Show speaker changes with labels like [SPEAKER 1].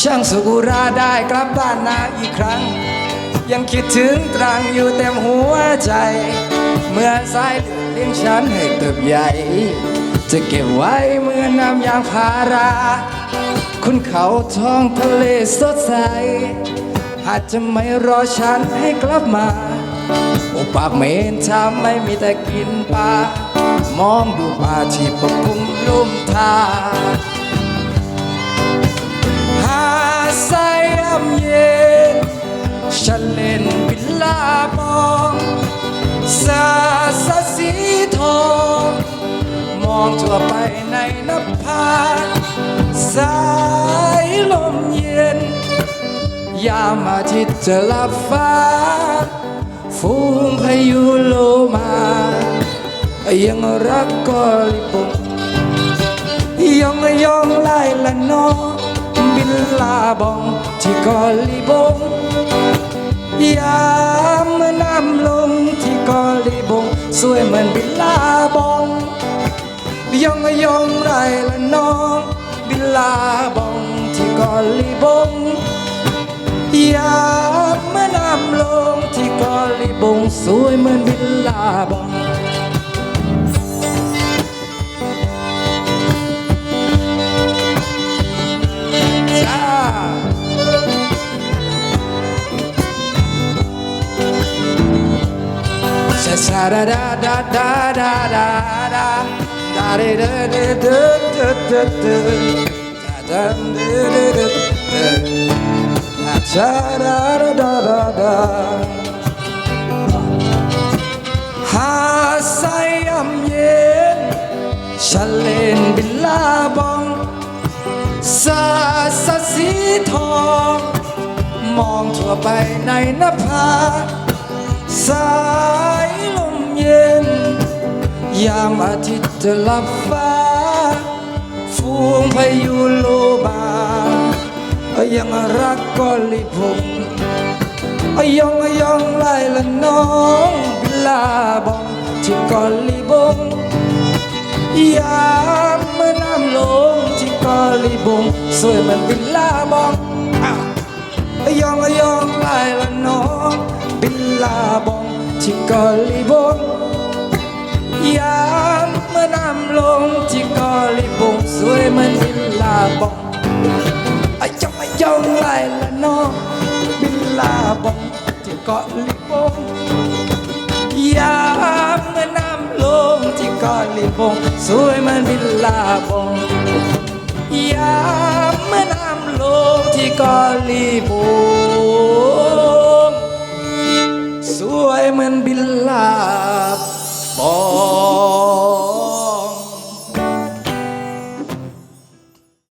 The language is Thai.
[SPEAKER 1] ช่างสุกุราได้กลับบ้านนาอีกครั้ง ยังคิดถึงตรังอยู่เต็มหัวใจ เมื่อสายเลือดเลี้ยงฉันให้เติบใหญ่ จะเก็บไว้เมื่อน้ำยางพารา คุณเขาท้องทะเลสดใสอาจจะไม่รอฉันให้กลับมาโอปากเมนทำไม่มีแต่กินปลามองดูป่าที่ปกคลุมลุ่มทาายย่ำเย็น ฉันเล่นบิลลาบองสาสะสีทอง มองทั่วไปในนภาสายลมเย็น ยามอาทิตย์จะลับฟ้า ฟูงพายุโลมา ยังรักก็ลิบงยองยองไล่ละนอ บินลาบองที่กอลีบงยามเมื่อน้ำลงที่กอลีบง สวยเหมือนบินลาบองยองยองไล่ละน้อง บินลาบองที่กอลีบงยามเมื่อน้ำลงที่กอลีบง สวยเหมือนบินลาบอง ยำเย็นฉันเล่นบิลลาบองสาสะสีทองมองทั่วไปในนภาสายลมเย็น ยามอาทิตย์จะลับฟ้า ฟูงพายุโลบายังรักก็ลิพงยองยองไล่ละน้องบิลาบองที่กอลีบงยามเมื่อน้ำลงที่กอลีบงสวยเหมันบิลลาบองอยองยองไล่ละน้องบิลลาบองที่กอลีบง ยามเมื่อน้ำลงที่เกอลีบงสวยเหมันบิลลาบองอายองอายองไล่ละน้องบิลลาบองที่เกอลีบงยามเมื่อน้ำลงที่เกอลีบงสวยเหมันบิลลาบงยามเมื่อน้ำลงที่เกอลีบง